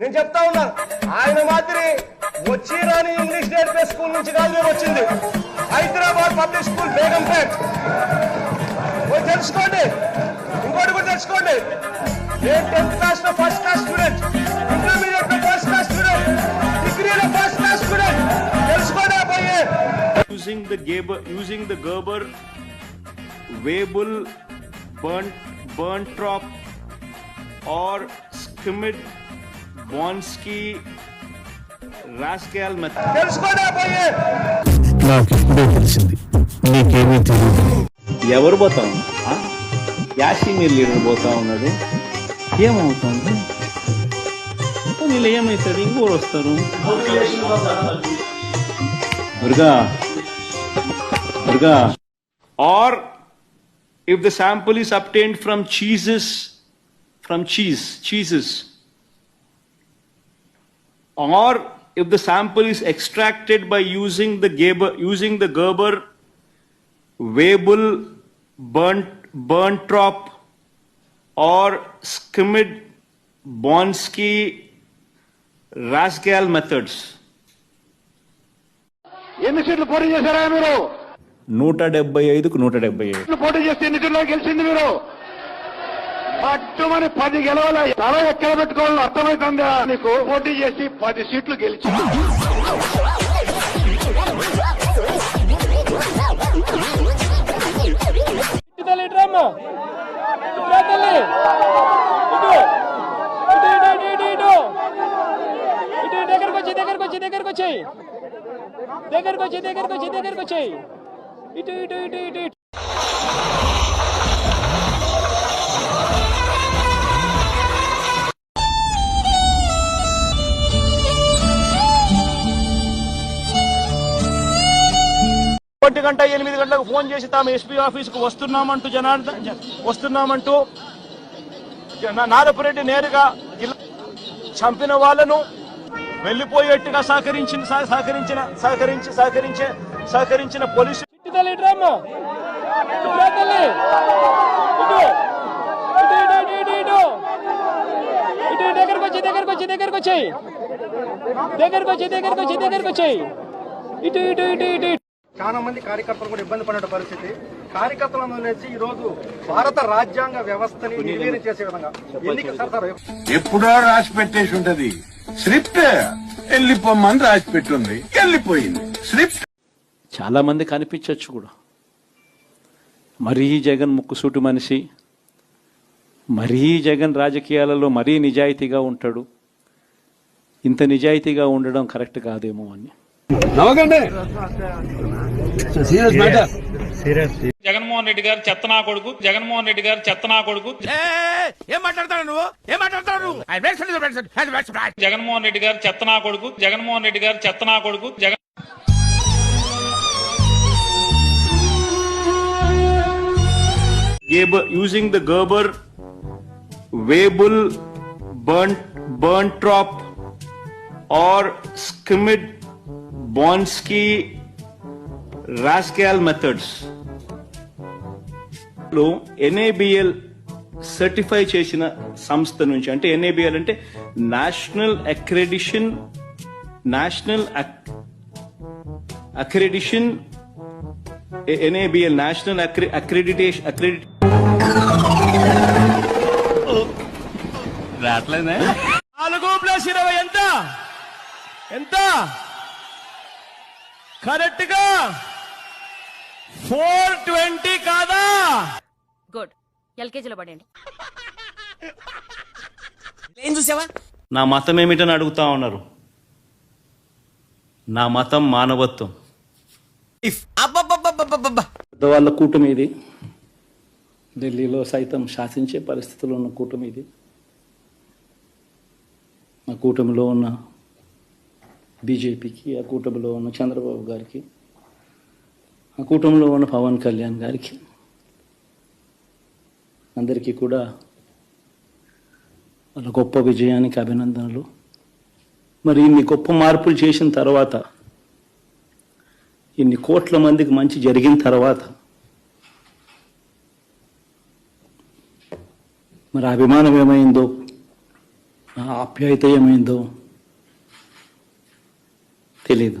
నేను చెప్తా ఉన్నా ఆయన మాదిరి వచ్చి రాని ఇంగ్లీష్ నేర్పే స్కూల్ నుంచి కాదు నేను వచ్చింది. Hyderabad public school Begumpet. పోయి తెలుసుకోండి. ఇంకోటి కూడా తెలుసుకోండి. నేను టెన్త్ క్లాస్లో ఫస్ట్ క్లాస్ స్టూడెంట్ ఇంటర్మీడియట్లో ఫస్ట్ క్లాస్ స్టూడెంట్ డిగ్రీలో ఫస్ట్ క్లాస్ స్టూడెంట్ తెలుసుకోండి ఆ using the Gabor using the Gerber Weibull burn burn trap or Schmid ఆ పోయి నాకు ఇప్పుడే తెలిసింది. నీకేమీ తెలియదు ఎవరు పోతా? యాషిమీర్ లీడర్ పోతా ఉన్నాడు ఏమవుతుంది? వీళ్ళు ఏమవుతుంది ఇంకోరు వస్తారు. Durga Durga. Or if the sample is obtained from cheeses from cheese cheeses or if the sample is extracted by using the Gerber, using the Gerber Weibull, burnt, Burntrop, or skimmed Bonsky Rascal methods. ఎన్ని సీట్లు పోటీ చేశారా మీరు నూట డెబ్బై ఐదుకు నూట డెబ్బై ఐదు సీట్లు పోటీ చేస్తే ఎన్ని సీట్లో గెలిచింది మీరు పట్టుమని పది గెలవాల తల ఎక్కడ పెట్టుకోవాలని అర్థమవుతుందా నీకు పోటీ చేసి పది సీట్లు గెలిచి దగ్గరకు వచ్చి దగ్గరకు వచ్చి దగ్గరకు వచ్చి ఇటు ఇటు ఇటు ఇటు ఒంటి గంట ఎనిమిది గంటలకు ఫోన్ చేసి తాము ఎస్పీ ఆఫీస్కు వస్తున్నామంటూ జనార్దన్ వస్తున్నామంటూ నారపురెడ్డి నేరుగా చంపిన వాళ్ళను వెళ్ళిపోయేట్టుగా సహకరించిన సహ- సహకరించిన సహకరించి సహకరించే సహకరించిన పోలీసు తల్లి దగ్గరకు వచ్చి దగ్గరకు వచ్చి దగ్గరకు దగ్గరకు వచ్చి దగ్గరకు వచ్చి దగ్గరకు వచ్చి. ఇటు ఇటు ఇటు ఇటు ఇటు. చాలా మంది కార్యకర్తలు కూడా ఇబ్బంది పడిన పరిస్థితి. కార్యకర్తలను వదిలేసి ఈ రోజు భారత రాజ్యాంగ వ్యవస్థని నిర్వీర్యం చేసే విధంగా ఎన్నిక సార్ ఎప్పుడో రాసి పెట్టేసి ఉంటది? స్క్రిప్ట్ వెళ్ళిపోమ్మని రాసి పెట్టుంది. వెళ్ళిపోయింది. స్క్రిప్ట్ చాలా మంది కనిపించవచ్చు కూడా. మరీ జగన్ ముక్కుసూటి మనిషి మరీ జగన్ రాజకీయాలలో మరీ నిజాయితీగా ఉంటాడు. ఇంత నిజాయితీగా ఉండడం కరెక్ట్ కాదేమో అని. జగన్మోహన్ రెడ్డి గారు చెత్తనా కొడుకు జగన్మోహన్ రెడ్డి గారు చెత్తనా కొడుకు. ఏం మాట్లాడతాడు నువ్వు? ఏం మాట్లాడతాడు నువ్వు. జగన్మోహన్ రెడ్డి గారు చెత్తనా కొడుకు జగన్మోహన్ రెడ్డి గారు చెత్తనా కొడుకు Jagan using the Gerber, Weibull, Burnt, Burntrop, or skimmed Bonsky Rascal methods. లో ఎన్ఏబిఎల్ సర్టిఫై చేసిన సంస్థ నుంచి అంటే ఎన్ఏబిఎల్ అంటే national accreditation national accreditation NABL national accreditation accredit నాలుగు ప్లస్ ఇరవై ఎంత ఎంత కరెక్ట్గా ఫోర్ ట్వంటీ కాదా? గుడ్. ఎల్కేజీలో పడండి ఏం చూసావా? నా మతం ఏమిటని అడుగుతా ఉన్నారు. నా మతం మానవత్వం. పెద్దవాళ్ళ కూటమి ఇది. ఢిల్లీలో సైతం శాసించే పరిస్థితుల్లో ఉన్న కూటమి ఇది. ఆ కూటమిలో ఉన్న బీజేపీకి ఆ కూటమిలో ఉన్న చంద్రబాబు గారికి ఆ కూటమిలో ఉన్న పవన్ కళ్యాణ్ గారికి అందరికీ కూడా వాళ్ళ గొప్ప విజయానికి అభినందనలు. మరి ఇన్ని గొప్ప మార్పులు చేసిన తర్వాత ఇన్ని కోట్ల మందికి మంచి జరిగిన తర్వాత మరి అభిమానం ఏమైందో ఆప్యాయత ఏమైందో తెలీదు.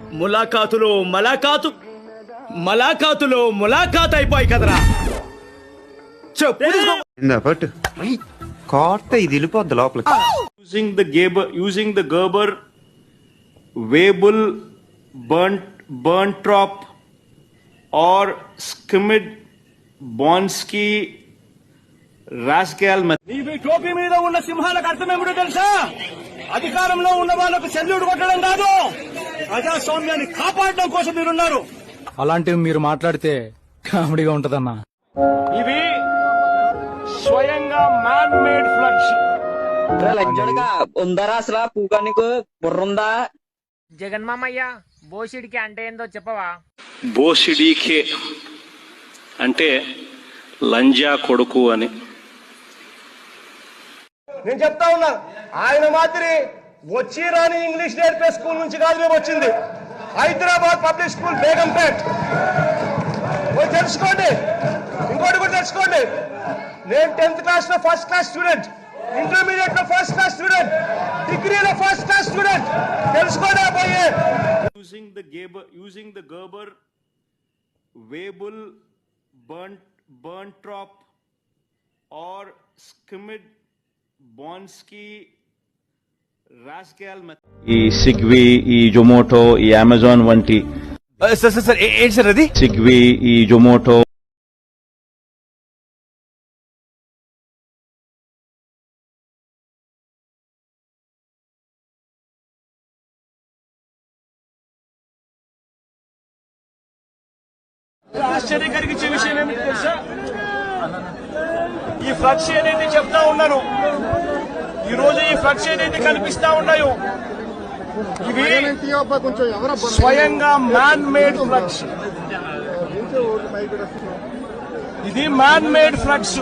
ములాఖాతులో మలాఖాతు మలాఖాతులో ములాఖాత్ అయిపోయి కదరా. చెప్పు. ఇది వెళ్ళిపోద్ది లోపలికి. Using the Gerber, using the Gerber, Weibull, burnt, Burntrop, or Skimid, Bonsky, Rascal method. ఈ టోపీ మీద ఉన్న సింహాలకు అర్థం ఏమిటో తెలుసా? అధికారంలో ఉన్న వాళ్ళకు సెల్యూట్ కొట్టడం కాదు. ప్రజాస్వామ్యాన్ని కాపాడడం కోసం మీరున్నారు. అలాంటివి మీరు మాట్లాడితే కామెడీగా ఉంటదన్నా. ఇవి స్వయంగా మ్యాన్ మేడ్ ఫ్లడ్స్ ఉందరా అసలు పూగా నీకు బుర్రుందా? జగన్మామయ్య బోసిడికి అంటే ఏందో చెప్పవా? బోసిడీకే అంటే లంజా కొడుకు అని. నేను చెప్తా ఉన్నా ఆయన మాదిరి వచ్చి రాని ఇంగ్లీష్ నేర్పే స్కూల్ నుంచి కాదు మేము వచ్చింది. Hyderabad public school Begumpet. తెలుసుకోండి. ఇంకోటి కూడా తెలుసుకోండి. నేను టెన్త్ క్లాస్లో ఫస్ట్ క్లాస్ స్టూడెంట్ ఇంటర్మీడియట్లో ఫస్ట్ క్లాస్ స్టూడెంట్ డిగ్రీలో ఫస్ట్ క్లాస్ స్టూడెంట్ తెలుసుకోండి పోయే. Using the Gabor using the Gerber Weibull burn burn trap or Schmid బాన్స్కీ. ఈ సిగ్వి ఈ జొమాటో ఈ అమెజాన్ వంటి సార్ సార్ సార్ ఏంటి సార్ అది? సిగ్వి ఈ జొమాటో ఆశ్చర్యం కలిగించే విషయం ఏమిటి తెలుసా? ఈ ఫ్లక్స్ ఏదైతే చెప్తా ఉన్నాను ఈ రోజు ఈ ఫ్లక్స్ ఏదైతే కనిపిస్తా ఉన్నాయో? ఇవి స్వయంగా మ్యాన్ మేడ్ ఫ్లక్స్ ఇది మ్యాన్ మేడ్ ఫ్లక్స్